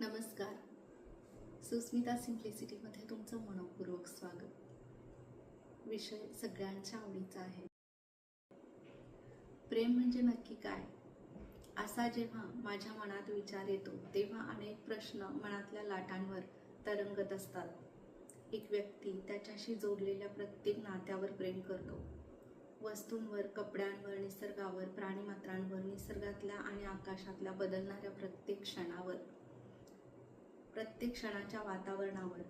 नमस्कार. सुस्मिता सिम्प्लिसिटीमध्ये तुमचं मनपूर्वक स्वागत. विषय सगळ्यांच्या आवडीचा आहे. प्रेम म्हणजे नक्की काय? असा जेव्हा माझ्या मनात विचार येतो तेव्हा अनेक प्रश्न मनातल्या लाटांवर तरंगत असतात. एक व्यक्ती त्याच्याशी जोडलेल्या प्रत्येक नात्यावर प्रेम करतो. वस्तूंवर कपड्यांवर निसर्गावर प्राणीमात्रांवर निसर्गातल्या आणि आकाशातल्या बदलणाऱ्या प्रत्येक क्षणावर. प्रत्येक क्षणाच्या वातावरणावर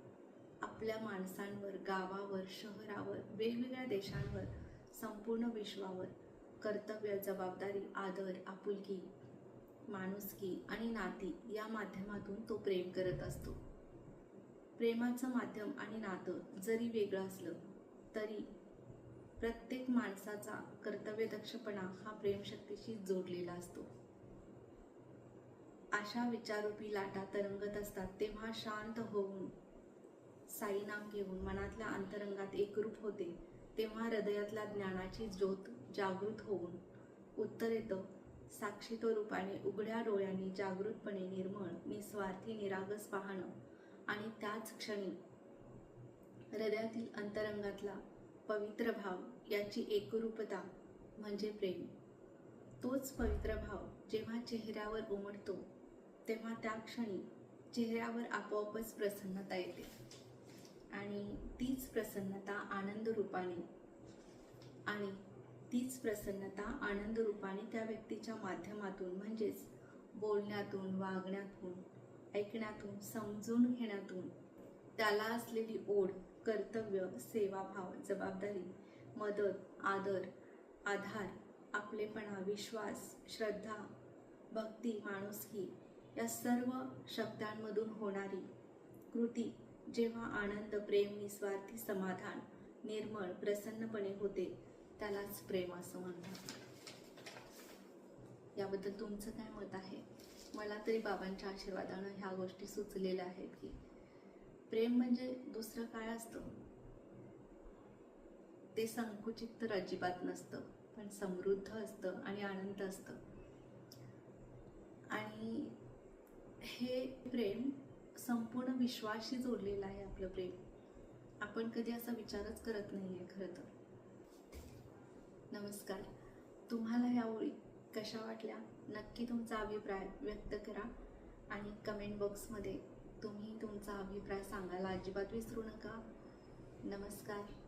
आपल्या माणसांवर गावावर शहरावर वेगवेगळ्या देशांवर संपूर्ण विश्वावर कर्तव्य जबाबदारी आदर आपुलकी माणुसकी आणि नाती या माध्यमातून तो प्रेम करत असतो. प्रेमाचं माध्यम आणि नातं जरी वेगळं असलं तरी प्रत्येक माणसाचा कर्तव्यदक्षपणा हा प्रेमशक्तीशी जोडलेला असतो. अशा विचारूपी लाटा तरंगत असतात तेव्हा शांत होऊन साईनाम घेऊन मनातल्या अंतरंगात एकरूप होते तेव्हा हृदयातल्या ज्ञानाची ज्योत जागृत होऊन उत्तर येतं. साक्षीतो रूपाने उघड्या डोळ्यांनी जागृतपणे निर्मळ निस्वार्थी निरागस पाहणं आणि त्याच क्षणी हृदयातील अंतरंगातला पवित्र भाव याची एकरूपता म्हणजे प्रेम. तोच पवित्र भाव जेव्हा चेहऱ्यावर उमटतो तेव्हा त्या क्षणी चेहऱ्यावर आपोआपच प्रसन्नता येते. आणि तीच प्रसन्नता आनंद रूपाने आणि तीच प्रसन्नता आनंद रूपाने त्या व्यक्तीच्या माध्यमातून म्हणजेच बोलण्यातून वागण्यातून ऐकण्यातून समजून घेण्यातून त्याला असलेली ओढ कर्तव्य सेवाभाव जबाबदारी मदत आदर आधार आपलेपणा विश्वास श्रद्धा भक्ती माणुसकी या सर्व शब्दांमधून होणारी कृती जेव्हा आनंद प्रेम निस्वार्थी समाधान निर्मळ प्रसन्नपणे होते त्यालाच प्रेम असं म्हणतात. याबद्दल तुमचं काय मत आहे? मला तरी बाबांच्या आशीर्वादानं ह्या गोष्टी सुचलेल्या आहेत की प्रेम म्हणजे दुसरं काय असतं? ते संकुचित तर अजिबात नसतं पण समृद्ध असतं आणि आनंद असतं आणि हे प्रेम संपूर्ण विश्वाशी जोडलेलं आहे आपलं प्रेम. आपण कधी असा विचारच करत नाही आहे खरं तर. नमस्कार. तुम्हाला ह्या ओळी कशा वाटल्या? नक्की तुमचा अभिप्राय व्यक्त करा आणि कमेंट बॉक्समध्ये तुम्ही तुमचा अभिप्राय सांगायला अजिबात विसरू नका. नमस्कार.